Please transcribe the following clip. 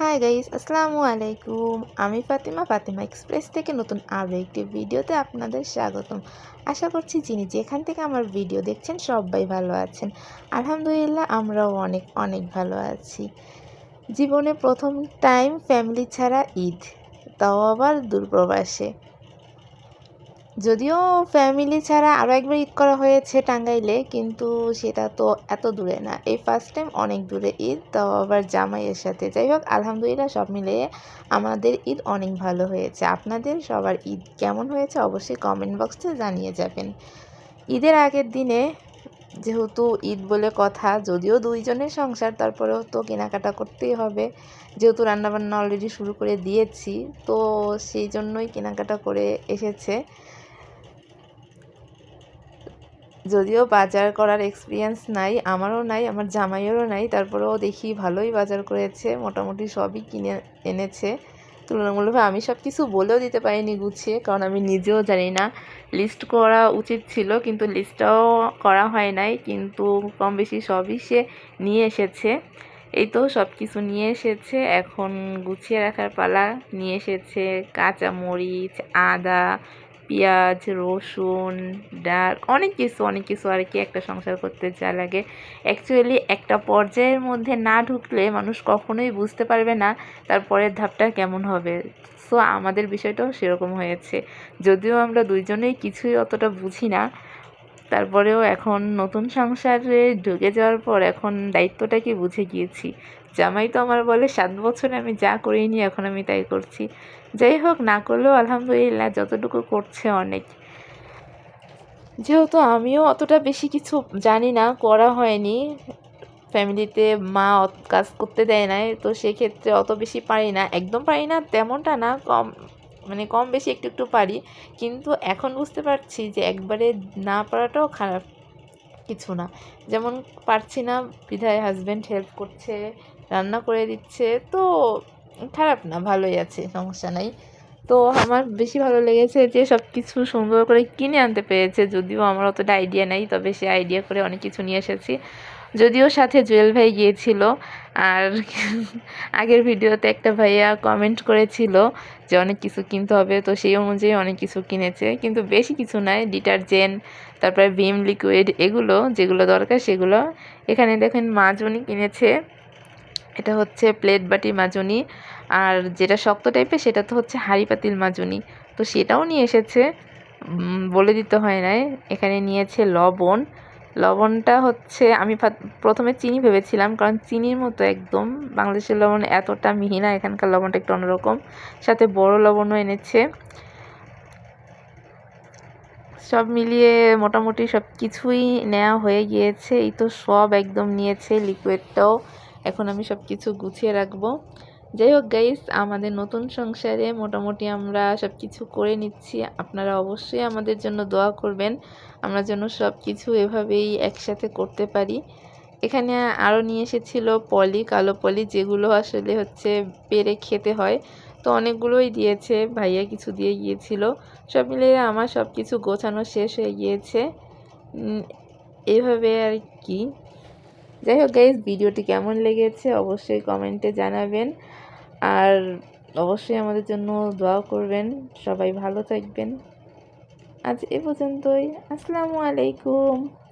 Hi guys আসসালামু আলাইকুম। আমি ফাতিমা ফাতিমা এক্সপ্রেস থেকে নতুন আরও একটি ভিডিওতে আপনাদের স্বাগতম। আশা করছি যিনি যেখান থেকে আমার ভিডিও দেখছেন সবাই ভালো আছেন। আলহামদুলিল্লাহ, আমরাও অনেক অনেক ভালো আছি। জীবনে প্রথম টাইম ফ্যামিলি ছাড়া ঈদ, তাও আবার দূরপ্রবাসে। যদিও ফ্যামিলি ছাড়া আরও একবার ঈদ করা হয়েছে টাঙ্গাইলে, কিন্তু সেটা তো এত দূরে না। এই ফার্স্ট টাইম অনেক দূরে ঈদ তো আবার জামাইয়ের সাথে। যাই হোক, আলহামদুলিল্লাহ সব মিলিয়ে আমাদের ঈদ অনেক ভালো হয়েছে। আপনাদের সবার ঈদ কেমন হয়েছে অবশ্যই কমেন্ট বক্সে জানিয়ে যাবেন। ঈদের আগের দিনে যেহেতু ঈদ বলে কথা, যদিও দুইজনের সংসার, তারপরেও তো কেনাকাটা করতেই হবে। যেহেতু রান্নাবান্না অলরেডি শুরু করে দিয়েছি, তো সেই জন্যই কেনাকাটা করে এসেছে। যদিও বাজার করার এক্সপিরিয়েন্স নাই, আমারও নাই, আমার জামাইয়েরও নাই, তারপরেও দেখি ভালোই বাজার করেছে, মোটামুটি সবই কিনে এনেছে। তুলনামূলকভাবে আমি সব কিছু বলেও দিতে পারিনি গুছিয়ে, কারণ আমি নিজেও জানি না। লিস্ট করা উচিত ছিল, কিন্তু লিস্টটাও করা হয় নাই, কিন্তু কম বেশি সবই সে নিয়ে এসেছে। এই তো সব কিছু নিয়ে এসেছে, এখন গুছিয়ে রাখার পালা নিয়ে এসেছে কাঁচা মরিচ আদা পেঁয়াজ, রসুন, ডাল, অনেক কিছু অনেক কিছু আর কি একটা সংসার করতে যা লাগে। অ্যাকচুয়ালি একটা পর্যায়ের মধ্যে না ঢুকলে মানুষ কখনোই বুঝতে পারবে না তার পরের ধাপটা কেমন হবে। সো আমাদের বিষয়টাও সেরকম হয়েছে। যদিও আমরা দুইজনেই কিছুই অতটা বুঝি না তারপরেও এখন নতুন সংসারে ঢুকে যাওয়ার পর এখন দায়িত্বটাকে বুঝে গিয়েছি। জামাই তো আমার বলে, সাত বছরে আমি যা করিনি, এখন আমি তাই করছি। যাই হোক, না করলেও আলহামদুলিল্লাহ যতটুকু করছে অনেক। যেহেতু আমিও অতটা বেশি কিছু জানি না, করা হয়নি। ফ্যামিলিতে মা কাজ করতে দেয় না তো সেক্ষেত্রে অত বেশি পারি না। একদম পারি না, তেমনটা না, কম মানে কম বেশি একটু একটু পারি। কিন্তু এখন বুঝতে পারছি যে একবারে না পারাটাও খারাপ কিছু না। যেমন পারছি না, বিধায় হাজব্যান্ড হেল্প করছে, রান্না করে দিচ্ছে, তো খারাপ না, ভালোই আছে, সমস্যা নাই। তো আমার বেশি ভালো লেগেছে যে সব কিছু সুন্দর করে কিনে আনতে পেরেছে, যদিও আমার অতটা আইডিয়া নেই, তবে সে আইডিয়া করে অনেক কিছু নিয়ে এসেছি। যদিও সাথে জুয়েল ভাই গিয়েছিল, আর আগের ভিডিওতে একটা ভাইয়া কমেন্ট করেছিল যে অনেক কিছু কিনতে হবে, তো সেই অনুযায়ী অনেক কিছু কিনেছে। কিন্তু বেশি কিছু নয় ডিটারজেন্ট, তারপরে ভিম লিকুইড, এগুলো যেগুলো দরকার সেগুলো। এখানে দেখেন মাজনি কিনেছে, এটা হচ্ছে প্লেট বাটি মাজনি, আর যেটা শক্ত টাইপের সেটা তো হচ্ছে হাঁড়ি পাতিল মাজনি। তো সেটাও নিয়ে এসেছে বলে দিতে হয় নাই। এখানে নিয়েছে লবণ লবণটা হচ্ছে, আমি প্রথমে চিনি ভেবেছিলাম, কারণ চিনির মতো একদম বাংলাদেশের লবণ এতটা মিহি না, এখানকার লবণটা একটু অন্যরকম। সাথে বড় লবণও এনেছে। সব মিলিয়ে মোটামুটি সব কিছুই নেওয়া হয়ে গিয়েছে, এই তো সব একদম নিয়েছে লিকুইডটাও এখন আমি সব কিছু গুছিয়ে রাখব। যাই হোক গাইস আমাদের নতুন সংসারে মোটামুটি আমরা সব কিছু করে নিচ্ছি। আপনারা অবশ্যই আমাদের জন্য দোয়া করবেন। আমরা যেন সব কিছু এভাবেই একসাথে করতে পারি। এখানে আরও নিয়ে এসেছিল পলি, কালো পলি, যেগুলো আসলে হচ্ছে পেরে খেতে হয়। তো অনেকগুলোই দিয়েছে, ভাইয়া কিছু দিয়ে গিয়েছিল। সব মিলিয়ে আমার সব কিছু গোছানো শেষ হয়ে গিয়েছে। এভাবে আর কি। যাই হোক গাইজ ভিডিওটি কেমন লেগেছে অবশ্যই কমেন্টে জানাবেন। আর অবশ্যই আমাদের জন্য দোয়া করবেন সবাই ভালো থাকবেন। আজ এ পর্যন্তই। আসসালামু আলাইকুম।